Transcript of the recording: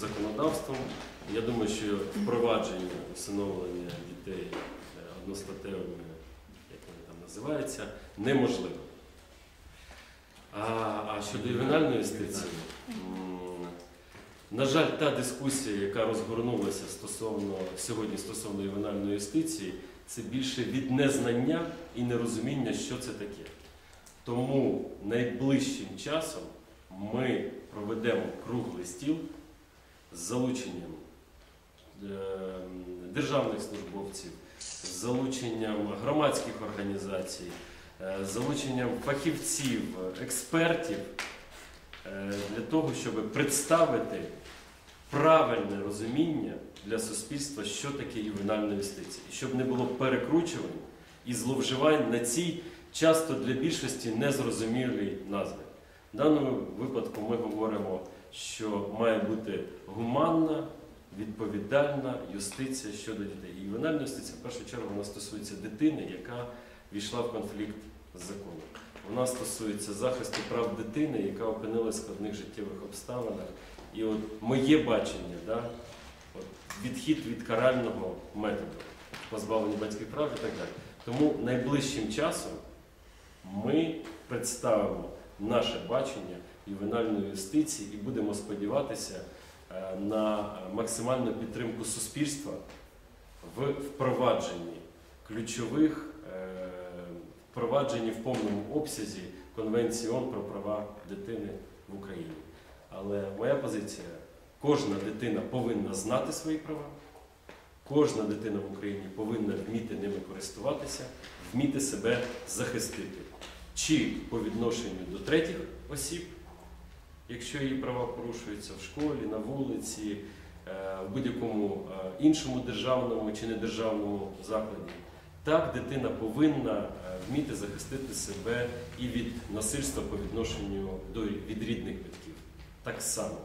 законодавством. Я думаю, що впровадження усиновлення дітей е, одностатевими, як вони там називаються, неможливо. А, а щодо ювенальної юстиції, на жаль, та дискусія, яка розгорнулася стосовно сьогодні стосовно ювенальної юстиції, це більше від незнання і нерозуміння, що це таке. Тому найближчим часом ми проведемо круглий стіл з залученням е, державних службовців, з залученням громадських організацій, е, з залученням фахівців, експертів е, для того, щоб представити правильне розуміння для суспільства, що таке ювенальна юстиція, і щоб не було перекручувань і зловживань на цій часто для більшості незрозумілій назві. В даному випадку ми говоримо, що має бути гуманна, відповідальна юстиція щодо дітей. І ювенальна юстиція в першу чергу вона стосується дитини, яка війшла в конфлікт з законом. Вона стосується захисту прав дитини, яка опинилася в складних життєвих обставинах. І от моє бачення, да, от, відхід від карального методу, позбавлення батьків прав і так далі. Тому найближчим часом ми представимо наше бачення ювенальної юстиції і будемо сподіватися е, на максимальну підтримку суспільства в впровадженні ключових е, впровадженні в повному обсязі Конвенції ООН про права дитини в Україні. Але моя позиція: кожна дитина повинна знати свої права, кожна дитина в Україні повинна вміти ними користуватися, вміти себе захистити. Чи по відношенню до третіх осіб, якщо її права порушуються в школі, на вулиці, е, в будь-якому е, іншому державному чи недержавному закладі, так дитина повинна е, вміти захистити себе і від насильства по відношенню до від рідних батьків. Так само.